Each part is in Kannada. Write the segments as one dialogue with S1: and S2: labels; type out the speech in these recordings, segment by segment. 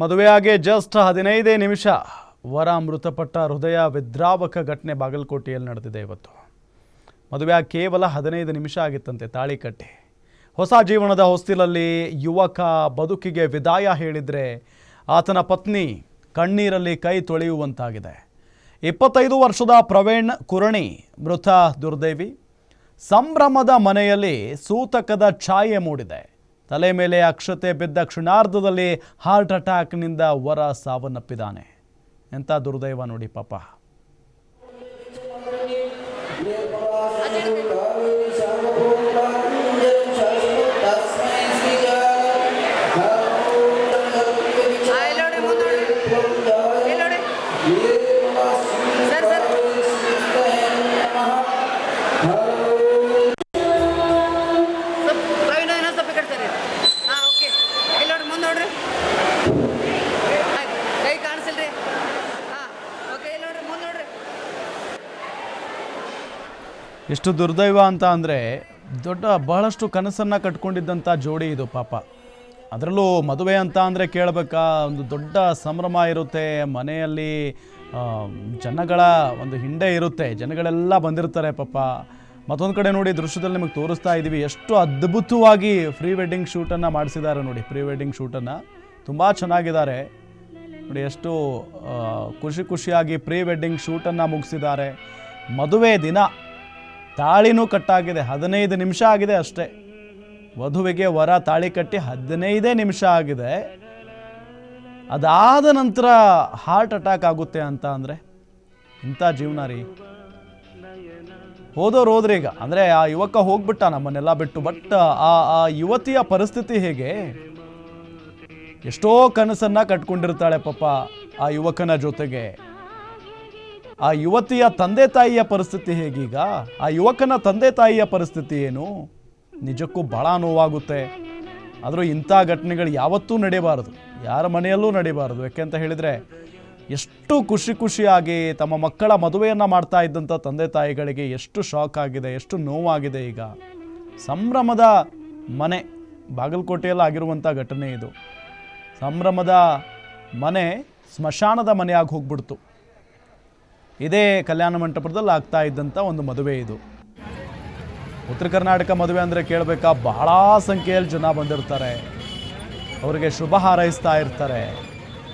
S1: ಮದುವೆಯಾಗಿ ಜಸ್ಟ್ ಹದಿನೈದೇ ನಿಮಿಷ ವರ ಮೃತಪಟ್ಟ ಹೃದಯ ವಿದ್ರಾವಕ ಘಟನೆ ಬಾಗಲಕೋಟೆಯಲ್ಲಿ ನಡೆದಿದೆ ಇವತ್ತು. ಮದುವೆ ಕೇವಲ ಹದಿನೈದು ನಿಮಿಷ ಆಗಿತ್ತಂತೆ ತಾಳಿ ಕಟ್ಟಿ. ಹೊಸ ಜೀವನದ ಹೊಸ್ತಿಲಲ್ಲಿ ಯುವಕ ಬದುಕಿಗೆ ವಿದಾಯ ಹೇಳಿದರೆ ಆತನ ಪತ್ನಿ ಕಣ್ಣೀರಲ್ಲಿ ಕೈ ತೊಳೆಯುವಂತಾಗಿದೆ. ಇಪ್ಪತ್ತೈದು ವರ್ಷದ ಪ್ರವೀಣ್ ಕುರಣಿ ಮೃತ ದುರ್ದೈವಿ. ಸಂಭ್ರಮದ ಮನೆಯಲ್ಲಿ ಸೂತಕದ ಛಾಯೆ ಮೂಡಿದೆ. ತಲೆ ಮೇಲೆ ಅಕ್ಷತೆ ಬಿದ್ದ ಕ್ಷಣಾರ್ಧದಲ್ಲಿ ಹಾರ್ಟ್ ಅಟ್ಯಾಕ್ನಿಂದ ವರ ಸಾವನ್ನಪ್ಪಿದ್ದಾನೆ. ಎಂಥ ದುರ್ದೈವ ನೋಡಿ ಪಾಪ. ಎಷ್ಟು ದುರ್ದೈವ ಅಂತ ಅಂದರೆ ದೊಡ್ಡ ಬಹಳಷ್ಟು ಕನಸನ್ನು ಕಟ್ಕೊಂಡಿದ್ದಂಥ ಜೋಡಿ ಇದು ಪಾಪ. ಅದರಲ್ಲೂ ಮದುವೆ ಅಂತ ಅಂದರೆ ಕೇಳಬೇಕಾ, ಒಂದು ದೊಡ್ಡ ಸಂಭ್ರಮ ಇರುತ್ತೆ, ಮನೆಯಲ್ಲಿ ಜನಗಳ ಒಂದು ಹಿಂಡೆ ಇರುತ್ತೆ, ಜನಗಳೆಲ್ಲ ಬಂದಿರ್ತಾರೆ ಪಾಪ. ಮತ್ತೊಂದು ಕಡೆ ನೋಡಿ ದೃಶ್ಯದಲ್ಲಿ ನಿಮಗೆ ತೋರಿಸ್ತಾ ಇದ್ದೀವಿ ಎಷ್ಟು ಅದ್ಭುತವಾಗಿ ಫ್ರೀ ವೆಡ್ಡಿಂಗ್ ಶೂಟನ್ನು ಮಾಡಿಸಿದ್ದಾರೆ ನೋಡಿ ಪ್ರೀ ವೆಡ್ಡಿಂಗ್ ಶೂಟನ್ನು. ತುಂಬ ಚೆನ್ನಾಗಿದ್ದಾರೆ. ನೋಡಿ ಎಷ್ಟು ಖುಷಿ ಖುಷಿಯಾಗಿ ಪ್ರೀ ವೆಡ್ಡಿಂಗ್ ಶೂಟನ್ನು ಮುಗಿಸಿದ್ದಾರೆ. ಮದುವೆ ದಿನ ತಾಳಿನೂ ಕಟ್ಟಾಗಿದೆ, ಹದಿನೈದು ನಿಮಿಷ ಆಗಿದೆ ಅಷ್ಟೇ. ವಧುವಿಗೆ ವರ ತಾಳಿ ಕಟ್ಟಿ ಹದಿನೈದೇ ನಿಮಿಷ ಆಗಿದೆ. ಅದಾದ ನಂತರ ಹಾರ್ಟ್ ಅಟ್ಯಾಕ್ ಆಗುತ್ತೆ ಅಂತ ಅಂದರೆ ಇಂಥ ಜೀವನ ರೀ. ಹೋದವ್ರು ಹೋದ್ರೆ ಈಗ, ಅಂದರೆ ಆ ಯುವಕ ಹೋಗ್ಬಿಟ್ಟ ನಮ್ಮನ್ನೆಲ್ಲ ಬಿಟ್ಟು ಬಟ್ ಆ ಆ ಯುವತಿಯ ಪರಿಸ್ಥಿತಿ ಹೇಗೆ? ಎಷ್ಟೋ ಕನಸನ್ನು ಕಟ್ಕೊಂಡಿರ್ತಾಳೆ ಪಾಪ ಆ ಯುವಕನ ಜೊತೆಗೆ. ಆ ಯುವತಿಯ ತಂದೆ ತಾಯಿಯ ಪರಿಸ್ಥಿತಿ ಹೇಗೀಗ? ಆ ಯುವಕನ ತಂದೆ ತಾಯಿಯ ಪರಿಸ್ಥಿತಿ ಏನು? ನಿಜಕ್ಕೂ ಬಹಳ ನೋವಾಗುತ್ತೆ. ಆದರೂ ಇಂಥ ಘಟನೆಗಳು ಯಾವತ್ತೂ ನಡೆಯಬಾರದು ಯಾರ ಮನೆಯಲ್ಲೂ ನಡೆಯಬಾರದು ಯಾಕೆಂತ ಹೇಳಿದರೆ, ಎಷ್ಟು ಖುಷಿ ಖುಷಿಯಾಗಿ ತಮ್ಮ ಮಕ್ಕಳ ಮದುವೆಯನ್ನು ಮಾಡ್ತಾ ಇದ್ದಂಥ ತಂದೆ ತಾಯಿಗಳಿಗೆ ಎಷ್ಟು ಶಾಕ್ ಆಗಿದೆ, ಎಷ್ಟು ನೋವಾಗಿದೆ ಈಗ. ಸಂಭ್ರಮದ ಮನೆ, ಬಾಗಲಕೋಟೆಯಲ್ಲಿ ಆಗಿರುವಂಥ ಘಟನೆ ಇದು. ಸಂಭ್ರಮದ ಮನೆ, ಸ್ಮಶಾನದ ಮನೆಯಾಗಿ ಹೋಗ್ಬಿಡ್ತು. ಇದೇ ಕಲ್ಯಾಣ ಮಂಟಪದಲ್ಲಿ ಆಗ್ತಾ ಇದ್ದಂಥ ಒಂದು ಮದುವೆ ಇದು. ಉತ್ತರ ಕರ್ನಾಟಕ ಮದುವೆ ಅಂದರೆ ಕೇಳಬೇಕಾ? ಬಹಳ ಸಂಖ್ಯೆಯಲ್ಲಿ ಜನ ಬಂದಿರ್ತಾರೆ. ಅವರಿಗೆ ಶುಭ ಹಾರೈಸ್ತಾ ಇರ್ತಾರೆ.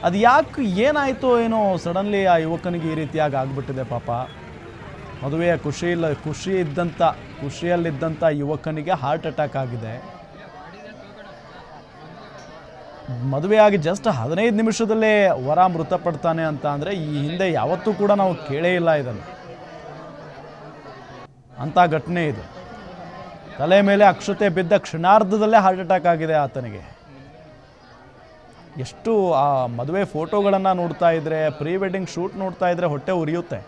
S1: ಅದು ಯಾಕೆ ಏನಾಯಿತು ಏನೋ ಸಡನ್ಲಿ ಆ ಯುವಕನಿಗೆ ಈ ರೀತಿಯಾಗಿ ಆಗಿಬಿಟ್ಟಿದೆ ಪಾಪ. ಮದುವೆಯ ಖುಷಿ ಇಲ್ಲ ಖುಷಿ ಇದ್ದಂಥ ಖುಷಿಯಲ್ಲಿದ್ದಂಥ ಯುವಕನಿಗೆ ಹಾರ್ಟ್ ಅಟ್ಯಾಕ್ ಆಗಿದೆ. ಮದುವೆಯಾಗಿ ಜಸ್ಟ್ ಹದಿನೈದು ನಿಮಿಷದಲ್ಲೇ ವರ ಮೃತಪಡ್ತಾನೆ ಅಂತ ಅಂದರೆ ಈ ಹಿಂದೆ ಯಾವತ್ತೂ ಕೂಡ ನಾವು ಕೇಳೇ ಇಲ್ಲ ಇದನ್ನು. ಅಂಥ ಘಟನೆ ಇದು. ತಲೆ ಮೇಲೆ ಅಕ್ಷತೆ ಬಿದ್ದ ಕ್ಷಣಾರ್ಧದಲ್ಲೇ ಹಾರ್ಟ್ ಅಟ್ಯಾಕ್ ಆಗಿದೆ ಆತನಿಗೆ. ಎಷ್ಟು ಆ ಮದುವೆ ಫೋಟೋಗಳನ್ನು ನೋಡ್ತಾ ಇದ್ರೆ ಪ್ರೀ ವೆಡ್ಡಿಂಗ್ ಶೂಟ್ ನೋಡ್ತಾ ಇದ್ರೆ ಹೊಟ್ಟೆ ಉರಿಯುತ್ತೆ.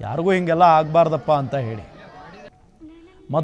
S1: ಯಾರಿಗೂ ಹಿಂಗೆಲ್ಲ ಆಗಬಾರ್ದಪ್ಪ ಅಂತ ಹೇಳಿ.